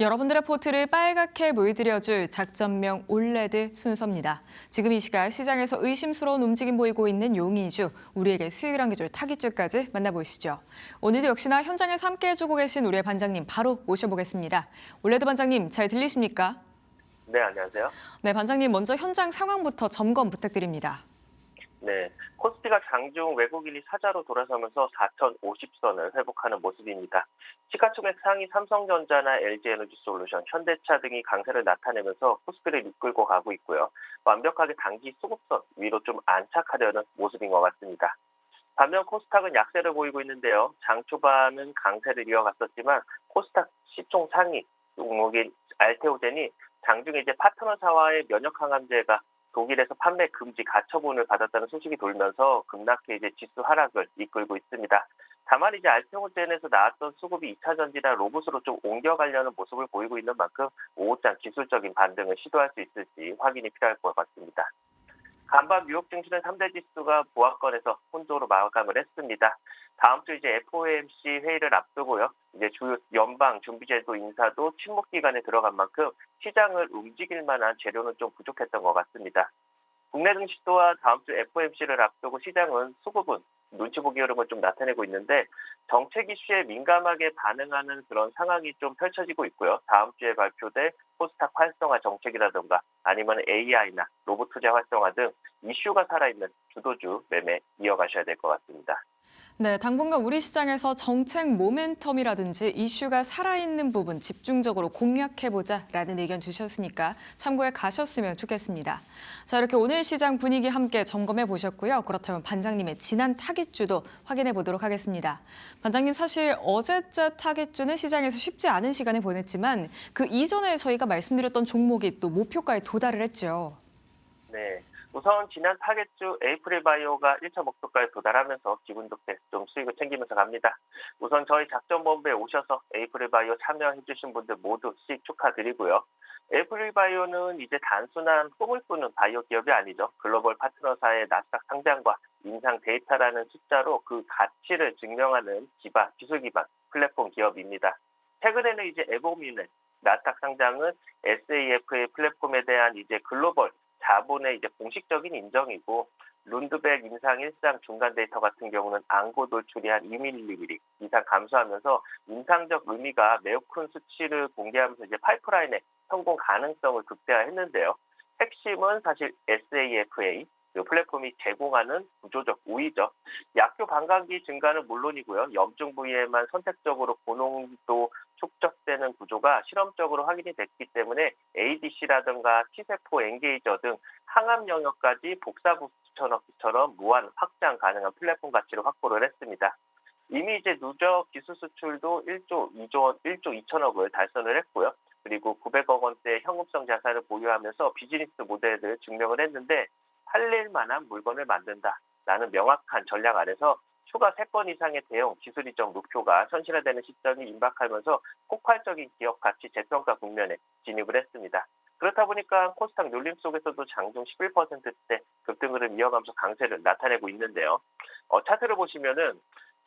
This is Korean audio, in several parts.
여러분들의 포트를 빨갛게 물들여줄 작전명 올레드 순서입니다. 지금 이 시각 시장에서 의심스러운 움직임 보이고 있는 용의주, 우리에게 수익을 안겨줄 타깃주까지 만나보시죠. 오늘도 역시나 현장에서 함께 해주고 계신 우리의 반장님 바로 모셔보겠습니다. 올레드 반장님 잘 들리십니까? 네, 안녕하세요. 네, 반장님 먼저 현장 상황부터 점검 부탁드립니다. 네, 코스피가 장중 외국인이 사자로 돌아서면서 4,050선을 회복하는 모습입니다. 시가총액 상위 삼성전자나 LG에너지솔루션, 현대차 등이 강세를 나타내면서 코스피를 이끌고 가고 있고요. 완벽하게 단기 수급선 위로 좀 안착하려는 모습인 것 같습니다. 반면 코스닥은 약세를 보이고 있는데요. 장 초반은 강세를 이어갔었지만 코스닥 시총 상위 종목인 알테오젠이 장중에 이제 파트너사와의 면역 항암제가 독일에서 판매 금지 가처분을 받았다는 소식이 돌면서 급락해 이제 지수 하락을 이끌고 있습니다. 다만 이제 알테오젠에서 나왔던 수급이 2차 전지나 로봇으로 좀 옮겨가려는 모습을 보이고 있는 만큼 오후장 기술적인 반등을 시도할 수 있을지 확인이 필요할 것 같습니다. 간밤 뉴욕 증시는 3대 지수가 보합권에서 혼조로 마감을 했습니다. 다음 주 이제 FOMC 회의를 앞두고요. 이제 주요 연방 준비제도 인사도 침묵 기간에 들어간 만큼 시장을 움직일 만한 재료는 좀 부족했던 것 같습니다. 국내 증시 또한 다음 주 FOMC를 앞두고 시장은 수급은 눈치 보기 흐름을 좀 나타내고 있는데 정책 이슈에 민감하게 반응하는 그런 상황이 좀 펼쳐지고 있고요. 다음 주에 발표될 코스닥 활성화 정책이라든가 아니면 AI나 로봇 투자 활성화 등 이슈가 살아있는 주도주 매매 이어가셔야 될 것 같습니다. 네, 당분간 우리 시장에서 정책 모멘텀이라든지 이슈가 살아있는 부분 집중적으로 공략해보자라는 의견 주셨으니까 참고해 가셨으면 좋겠습니다. 자, 이렇게 오늘 시장 분위기 함께 점검해 보셨고요. 그렇다면 반장님의 지난 타깃주도 확인해 보도록 하겠습니다. 반장님 사실 어제자 타깃주는 시장에서 쉽지 않은 시간을 보냈지만 그 이전에 저희가 말씀드렸던 종목이 또 목표가에 도달을 했죠. 네. 우선 지난 타겟주 에이프릴 바이오가 1차 목표가에 도달하면서 기분 좋게 좀 수익을 챙기면서 갑니다. 우선 저희 작전본부에 오셔서 에이프릴 바이오 참여해주신 분들 모두 수익 축하드리고요. 에이프릴 바이오는 이제 단순한 꿈을 꾸는 바이오 기업이 아니죠. 글로벌 파트너사의 나스닥 상장과 인상 데이터라는 숫자로 그 가치를 증명하는 기반, 기술 기반 플랫폼 기업입니다. 최근에는 이제 에보미네 나스닥 상장은 SAF의 플랫폼에 대한 이제 글로벌 자본의 이제 공식적인 인정이고 룬드백 임상 일상 중간 데이터 같은 경우는 안고 돌출이 한 2ml 이상 감소하면서 임상적 의미가 매우 큰 수치를 공개하면서 이제 파이프라인의 성공 가능성을 극대화했는데요. 핵심은 사실 SAFA 그 플랫폼이 제공하는 구조적 우위죠. 약효 반감기 증가는 물론이고요. 염증 부위에만 선택적으로 고농도 축적되는 구조가 실험적으로 확인이 됐기 때문에 ADC라든가 T세포 엔게이저 등 항암 영역까지 복사부처럼 무한 확장 가능한 플랫폼 가치를 확보를 했습니다. 이미 이제 누적 기술 수출도 1조 2조 원, 1조 2천억을 달성을 했고요. 그리고 900억 원대 현금성 자산을 보유하면서 비즈니스 모델을 증명을 했는데 팔릴 만한 물건을 만든다라는 명확한 전략 아래서 추가 3건 이상의 대형 기술 이적 목표가 현실화되는 시점이 임박하면서 폭발적인 기업 가치 재평가 국면에 진입을 했습니다. 그렇다 보니까 코스닥 눌림 속에서도 장중 11%대 급등 흐름 이어가면서 강세를 나타내고 있는데요. 어, 차트를 보시면은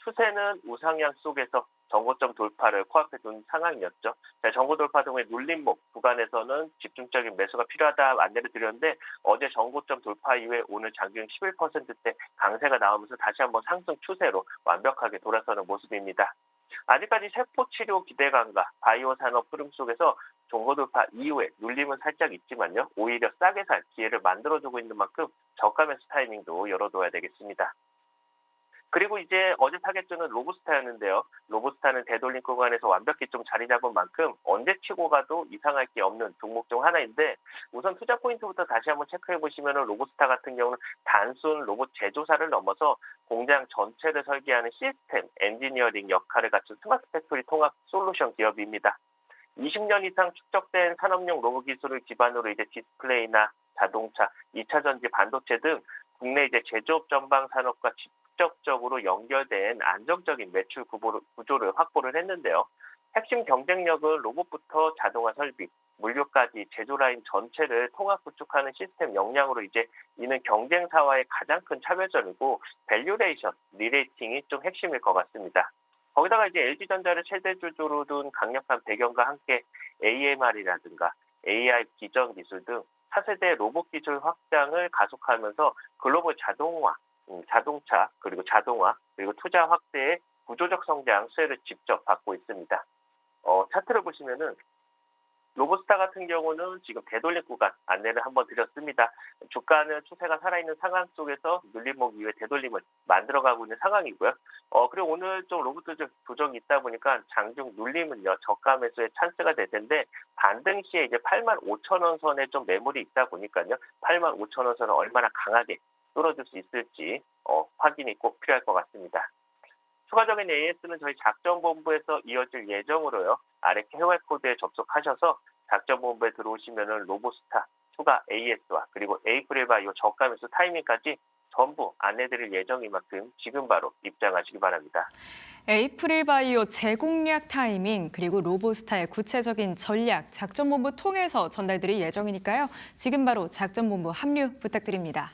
추세는 우상향 속에서 정고점 돌파를 코앞에 둔 상황이었죠. 정고 돌파 등의 눌림목 구간에서는 집중적인 매수가 필요하다 안내를 드렸는데 어제 정고점 돌파 이후에 오늘 장중 11%대 강세가 나오면서 다시 한번 상승 추세로 완벽하게 돌아서는 모습입니다. 아직까지 세포 치료 기대감과 바이오 산업 흐름 속에서 정고 돌파 이후에 눌림은 살짝 있지만요. 오히려 싸게 살 기회를 만들어주고 있는 만큼 저가 매수 타이밍도 열어둬야 되겠습니다. 그리고 이제 어제 타겟주는 로브스타였는데요. 로브스타는 되돌림 구간에서 완벽히 좀 자리 잡은 만큼 언제 치고 가도 이상할 게 없는 종목 중 하나인데 우선 투자 포인트부터 다시 한번 체크해 보시면 로브스타 같은 경우는 단순 로봇 제조사를 넘어서 공장 전체를 설계하는 시스템, 엔지니어링 역할을 갖춘 스마트 팩토리 통합 솔루션 기업입니다. 20년 이상 축적된 산업용 로봇 기술을 기반으로 이제 디스플레이나 자동차, 2차 전지 반도체 등 국내 이제 제조업 전방 산업과 직접적으로 연결된 안정적인 매출 구조를 확보를 했는데요. 핵심 경쟁력은 로봇부터 자동화 설비, 물류까지 제조 라인 전체를 통합 구축하는 시스템 역량으로 이제 이는 경쟁사와의 가장 큰 차별점이고 밸류레이션, 리레이팅이 좀 핵심일 것 같습니다. 거기다가 이제 LG전자를 최대 주주로 둔 강력한 배경과 함께 AMR이라든가 AI 기전 기술 등 차세대 로봇 기술 확장을 가속하면서 글로벌 자동화, 음, 자동차 그리고 자동화 그리고 투자 확대의 구조적 성장 수혜를 직접 받고 있습니다. 어, 차트를 보시면은 로보스타 같은 경우는 지금 되돌림 구간 안내를 한번 드렸습니다. 주가는 추세가 살아있는 상황 속에서 눌림목 이후에 되돌림을 만들어가고 있는 상황이고요. 어, 그리고 오늘 좀 로봇들 조정이 있다 보니까 장중 눌림은요, 저가 매수의 찬스가 될 텐데, 반등 시에 이제 8만 5천 원 선에 좀 매물이 있다 보니까요, 8만 5천 원 선을 얼마나 강하게 뚫어줄 수 있을지, 어, 확인이 꼭 필요할 것 같습니다. 추가적인 AS는 저희 작전본부에서 이어질 예정으로요. 아래 QR 코드에 접속하셔서 작전본부에 들어오시면은 로보스타 추가 AS와 그리고 에이프릴 바이오 저가 매수 타이밍까지 전부 안내드릴 예정인 만큼 지금 바로 입장하시기 바랍니다. 에이프릴 바이오 재공략 타이밍 그리고 로보스타의 구체적인 전략 작전본부 통해서 전달드릴 예정이니까요. 지금 바로 작전본부 합류 부탁드립니다.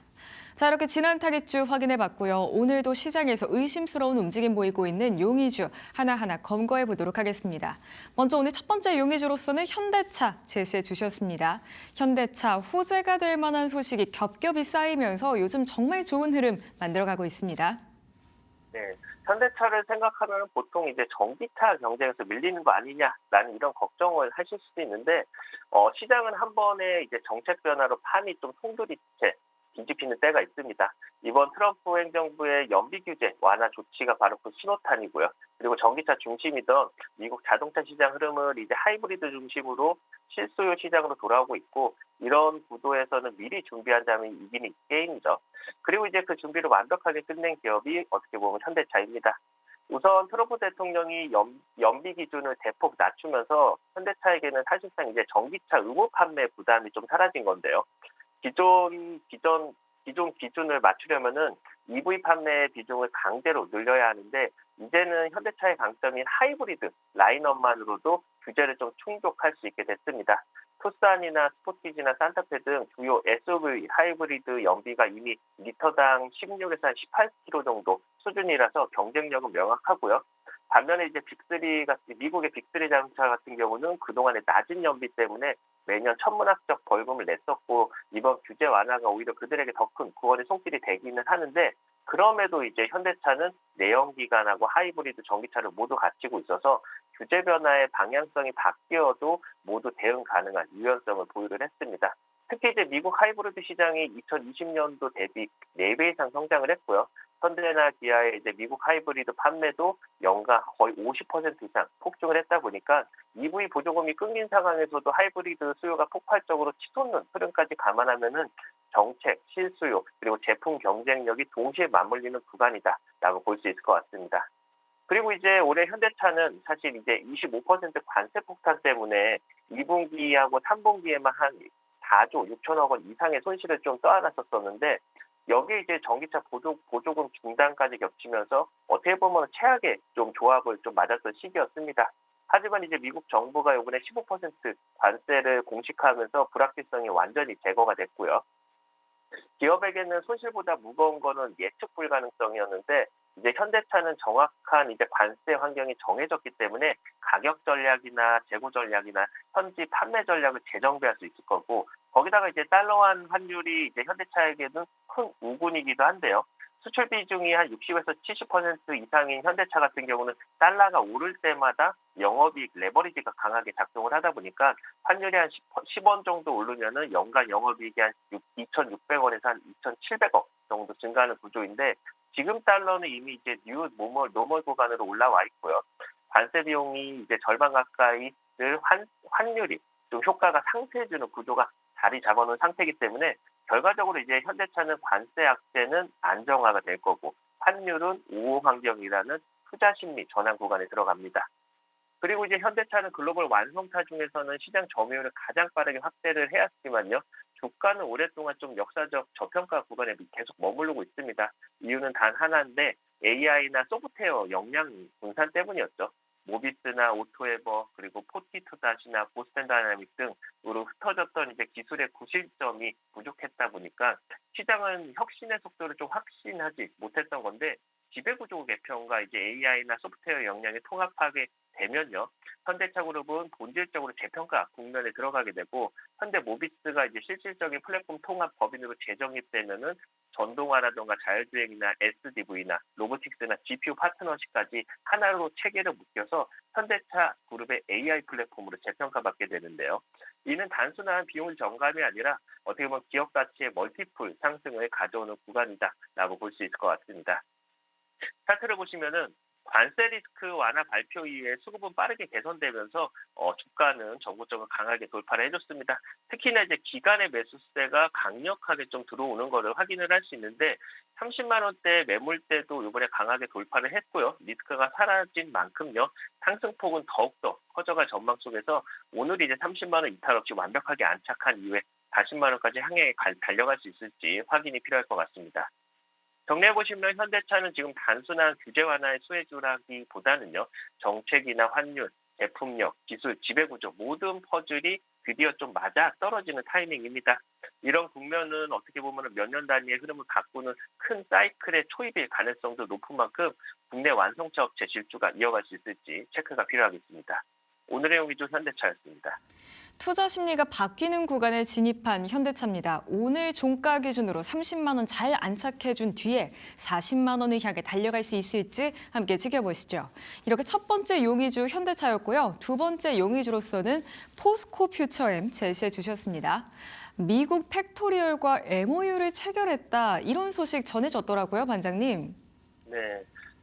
자 이렇게 지난 타깃주 확인해봤고요. 오늘도 시장에서 의심스러운 움직임 보이고 있는 용의주 하나하나 검거해 보도록 하겠습니다. 먼저 오늘 첫 번째 용의주로서는 현대차 제시해 주셨습니다. 현대차 호재가 될 만한 소식이 겹겹이 쌓이면서 요즘 정말 좋은 흐름 만들어가고 있습니다. 네, 현대차를 생각하면 보통 이제 전기차 경쟁에서 밀리는 거 아니냐라는 이런 걱정을 하실 수도 있는데 어, 시장은 한 번에 이제 정책 변화로 판이 좀 송두리째 뒤집히는 때가 있습니다. 이번 트럼프 행정부의 연비 규제 완화 조치가 바로 그 신호탄이고요. 그리고 전기차 중심이던 미국 자동차 시장 흐름을 이제 하이브리드 중심으로 실소요 시장으로 돌아오고 있고 이런 구도에서는 미리 준비한다면 이기는 게임이죠. 그리고 이제 그 준비를 완벽하게 끝낸 기업이 어떻게 보면 현대차입니다. 우선 트럼프 대통령이 연, 연비 기준을 대폭 낮추면서 현대차에게는 사실상 이제 전기차 의무 판매 부담이 좀 사라진 건데요. 기존 기존 기존 기준을 맞추려면은 EV 판매 비중을 강제로 늘려야 하는데 이제는 현대차의 강점인 하이브리드 라인업만으로도 규제를 좀 충족할 수 있게 됐습니다. 투싼이나 스포티지나 산타페 등 주요 SUV 하이브리드 연비가 이미 리터당 16에서 한 18km 정도 수준이라서 경쟁력은 명확하고요. 반면에 이제 빅3 같은 미국의 빅3 자동차 같은 경우는 그동안의 낮은 연비 때문에 매년 천문학적 벌금을 냈었고 이번 규제 완화가 오히려 그들에게 더 큰 구원의 손길이 되기는 하는데 그럼에도 이제 현대차는 내연기관하고 하이브리드 전기차를 모두 갖추고 있어서 규제 변화의 방향성이 바뀌어도 모두 대응 가능한 유연성을 보유를 했습니다. 특히 이제 미국 하이브리드 시장이 2020년도 대비 4배 이상 성장을 했고요. 현대나 기아의 이제 미국 하이브리드 판매도 연간 거의 50% 이상 폭증을 했다 보니까 EV 보조금이 끊긴 상황에서도 하이브리드 수요가 폭발적으로 치솟는 흐름까지 감안하면은 정책, 실수요, 그리고 제품 경쟁력이 동시에 맞물리는 구간이다라고 볼 수 있을 것 같습니다. 그리고 이제 올해 현대차는 사실 이제 25% 관세 폭탄 때문에 2분기하고 3분기에만 한 4조 6천억 원 이상의 손실을 좀 떠안았었었는데 여기 이제 전기차 보조, 보조금 중단까지 겹치면서 어떻게 보면 최악의 좀 조합을 좀 맞았던 시기였습니다. 하지만 이제 미국 정부가 이번에 15% 관세를 공식화하면서 불확실성이 완전히 제거가 됐고요. 기업에게는 손실보다 무거운 거는 예측 불가능성이었는데 이제 현대차는 정확한 이제 관세 환경이 정해졌기 때문에 가격 전략이나 재고 전략이나 현지 판매 전략을 재정비할 수 있을 거고 거기다가 이제 달러환 환율이 이제 현대차에게는 큰 우군이기도 한데요. 수출 비중이 한 60에서 70% 이상인 현대차 같은 경우는 달러가 오를 때마다 영업이익 레버리지가 강하게 작동을 하다 보니까 환율이 한 10, 원 정도 오르면은 연간 영업이익이 한 2,600원에서 한 2,700원 정도 증가하는 구조인데 지금 달러는 이미 이제 뉴 노멀 노멀 구간으로 올라와 있고요. 관세 비용이 이제 절반 가까이를 환 환율이 좀 효과가 상쇄해주는 구조가 자리 잡아놓은 상태이기 때문에 결과적으로 이제 현대차는 관세 악재는 안정화가 될 거고 환율은 우호 환경이라는 투자 심리 전환 구간에 들어갑니다. 그리고 이제 현대차는 글로벌 완성차 중에서는 시장 점유율을 가장 빠르게 확대를 해왔지만요. 주가는 오랫동안 좀 역사적 저평가 구간에 계속 머무르고 있습니다. 이유는 단 하나인데 AI나 소프트웨어 역량 분산 때문이었죠. 모비스나 오토에버 그리고 포티투다시나 보스턴 다이나믹 등으로 흩어졌던 이제 기술의 구실점이 부족했다 보니까 시장은 혁신의 속도를 좀 확신하지 못했던 건데 지배구조 개편과 이제 AI나 소프트웨어 역량이 통합하게 되면요. 현대차 그룹은 본질적으로 재평가 국면에 들어가게 되고 현대 모비스가 이제 실질적인 플랫폼 통합 법인으로 재정립되면은 전동화라던가 자율주행이나 SDV나 로보틱스나 GPU 파트너십까지 하나로 체계를 묶여서 현대차 그룹의 AI 플랫폼으로 재평가받게 되는데요. 이는 단순한 비용 정감이 아니라 어떻게 보면 기업 가치의 멀티플 상승을 가져오는 구간이다라고 볼 수 있을 것 같습니다. 차트를 보시면은 관세 리스크 완화 발표 이후에 수급은 빠르게 개선되면서 어, 주가는 전고점을 강하게 돌파를 해줬습니다. 특히나 이제 기간의 매수세가 강력하게 좀 들어오는 것을 확인을 할 수 있는데 30만 원대 매물대도 이번에 강하게 돌파를 했고요. 리스크가 사라진 만큼요 상승폭은 더욱더 커져갈 전망 속에서 오늘 이제 30만 원 이탈 없이 완벽하게 안착한 이후에 40만 원까지 향해 갈- 달려갈 수 있을지 확인이 필요할 것 같습니다. 정리해 보시면 현대차는 지금 단순한 규제 완화의 수혜주라기보다는요 정책이나 환율, 제품력, 기술, 지배구조 모든 퍼즐이 드디어 좀 맞아 떨어지는 타이밍입니다. 이런 국면은 어떻게 보면 몇 년 단위의 흐름을 가꾸는 큰 사이클의 초입일 가능성도 높은 만큼 국내 완성차 업체 질주가 이어갈 수 있을지 체크가 필요하겠습니다. 오늘의 용의주 현대차였습니다. 투자 심리가 바뀌는 구간에 진입한 현대차입니다. 오늘 종가 기준으로 30만 원 잘 안착해 준 뒤에 40만 원을 향해 달려갈 수 있을지 함께 지켜보시죠. 이렇게 첫 번째 용의주 현대차였고요. 두 번째 용의주로서는 포스코 퓨처엠 제시해 주셨습니다. 미국 팩토리얼과 MOU를 체결했다 이런 소식 전해졌더라고요, 반장님. 네.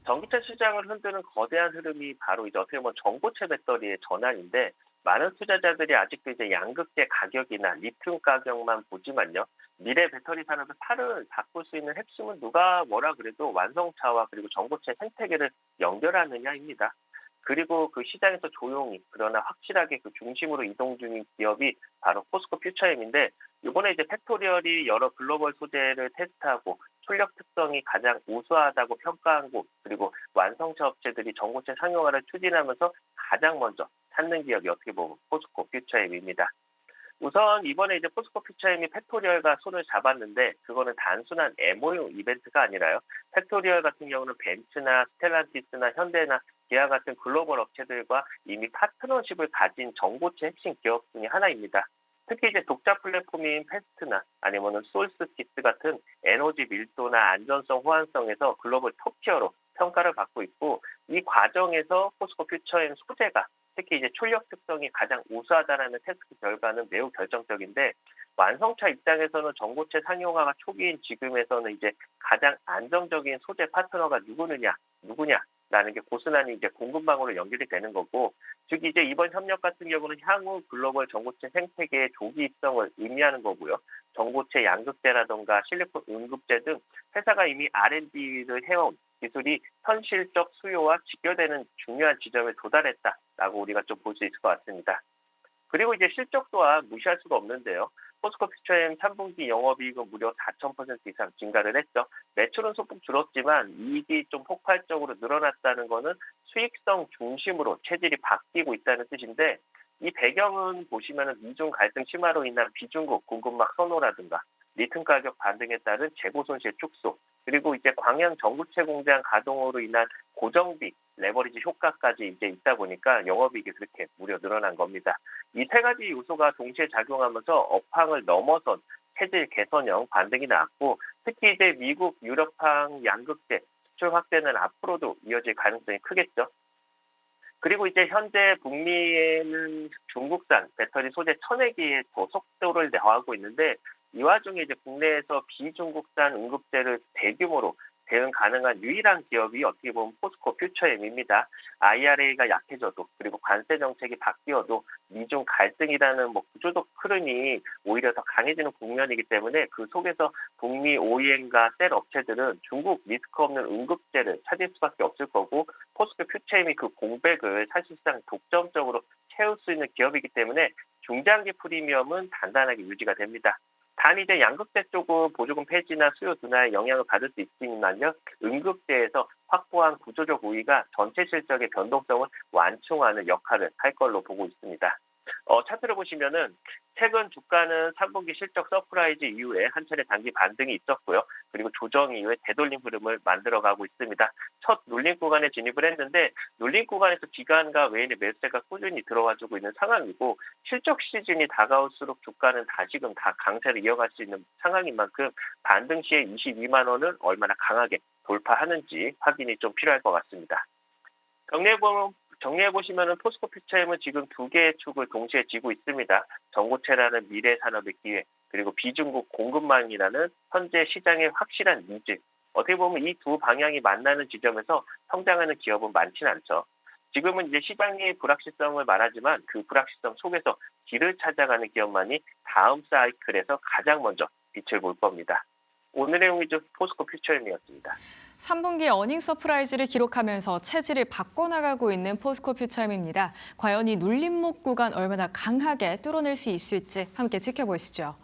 전기차 시장을 흔드는 거대한 흐름이 바로 이제 어떻게 보면 전고체 배터리의 전환인데 많은 투자자들이 아직도 이제 양극재 가격이나 리튬 가격만 보지만요. 미래 배터리 산업의 팔을 바꿀 수 있는 핵심은 누가 뭐라 그래도 완성차와 그리고 전고체 생태계를 연결하느냐입니다. 그리고 그 시장에서 조용히 그러나 확실하게 그 중심으로 이동 중인 기업이 바로 포스코 퓨처엠인데 이번에 이제 팩토리얼이 여러 글로벌 소재를 테스트하고 출력 특성이 가장 우수하다고 평가한 곳 그리고 완성차 업체들이 전고체 상용화를 추진하면서 가장 먼저 찾는 기업이 어떻게 보면 포스코 퓨처엠입니다. 우선 이번에 이제 포스코 퓨처엠이 팩토리얼과 손을 잡았는데 그거는 단순한 MOU 이벤트가 아니라요. 팩토리얼 같은 경우는 벤츠나 스텔란티스나 현대나 기아 같은 글로벌 업체들과 이미 파트너십을 가진 전고체 핵심 기업 중의 하나입니다. 특히 이제 독자 플랫폼인 패스트나 아니면은 솔스키스 같은 에너지 밀도나 안전성, 호환성에서 글로벌 톱티어로 평가를 받고 있고 이 과정에서 포스코 퓨처엠 소재가 특히 이제 출력 특성이 가장 우수하다라는 테스트 결과는 매우 결정적인데 완성차 입장에서는 전고체 상용화가 초기인 지금에서는 이제 가장 안정적인 소재 파트너가 누구느냐, 누구냐라는 게 고스란히 이제 공급망으로 연결이 되는 거고, 즉 이제 이번 협력 같은 경우는 향후 글로벌 전고체 생태계의 조기 입성을 의미하는 거고요. 전고체 양극재라던가 실리콘 응급재 등 회사가 이미 R&D를 해온 기술이 현실적 수요와 직결되는 중요한 지점에 도달했다라고 우리가 좀 볼 수 있을 것 같습니다. 그리고 이제 실적 또한 무시할 수가 없는데요. 포스코 퓨처엠 3분기 영업이익은 무려 4,000% 이상 증가를 했죠. 매출은 소폭 줄었지만 이익이 좀 폭발적으로 늘어났다는 것은 수익성 중심으로 체질이 바뀌고 있다는 뜻인데 이 배경은 보시면 미중 갈등 심화로 인한 비중국 공급망 선호라든가 리튬 가격 반등에 따른 재고 손실 축소 그리고 이제 광양 전구체 공장 가동으로 인한 고정비 레버리지 효과까지 이제 있다 보니까 영업이익이 그렇게 무려 늘어난 겁니다. 이 세 가지 요소가 동시에 작용하면서 업황을 넘어선 체질 개선형 반등이 나왔고 특히 이제 미국 유럽항 양극재 수출 확대는 앞으로도 이어질 가능성이 크겠죠. 그리고 이제 현재 북미에는 중국산 배터리 소재 천외기에 더 속도를 내하고 있는데 이 와중에 이제 국내에서 비중국산 응급제를 대규모로 대응 가능한 유일한 기업이 어떻게 보면 포스코 퓨처엠입니다. IRA가 약해져도 그리고 관세 정책이 바뀌어도 미중 갈등이라는 뭐 구조적 흐름이 오히려 더 강해지는 국면이기 때문에 그 속에서 북미 OEM과 셀 업체들은 중국 리스크 없는 응급제를 찾을 수밖에 없을 거고 포스코 퓨처엠이 그 공백을 사실상 독점적으로 채울 수 있는 기업이기 때문에 중장기 프리미엄은 단단하게 유지가 됩니다. 단 이제 양극재 쪽은 보조금 폐지나 수요 둔화에 영향을 받을 수 있지만요. 응급재에서 확보한 구조적 우위가 전체 실적의 변동성을 완충하는 역할을 할 걸로 보고 있습니다. 어, 차트를 보시면은 최근 주가는 3분기 실적 서프라이즈 이후에 한 차례 단기 반등이 있었고요. 그리고 조정 이후에 되돌림 흐름을 만들어가고 있습니다. 첫 눌림 구간에 진입을 했는데 눌림 구간에서 기관과 외인의 매수세가 꾸준히 들어와주고 있는 상황이고 실적 시즌이 다가올수록 주가는 다시금 다 강세를 이어갈 수 있는 상황인 만큼 반등 시에 22만 원을 얼마나 강하게 돌파하는지 확인이 좀 필요할 것 같습니다. 보면 정리해 보시면은 포스코 퓨처엠은 지금 두 개의 축을 동시에 쥐고 있습니다. 전고체라는 미래 산업의 기회 그리고 비중국 공급망이라는 현재 시장의 확실한 니즈. 어떻게 보면 이 두 방향이 만나는 지점에서 성장하는 기업은 많지는 않죠. 지금은 이제 시장의 불확실성을 말하지만 그 불확실성 속에서 길을 찾아가는 기업만이 다음 사이클에서 가장 먼저 빛을 볼 겁니다. 오늘의 용의주 포스코 퓨처엠이었습니다. 3분기 어닝 서프라이즈를 기록하면서 체질을 바꿔나가고 있는 포스코 퓨처엠입니다. 과연 이 눌림목 구간 얼마나 강하게 뚫어낼 수 있을지 함께 지켜보시죠.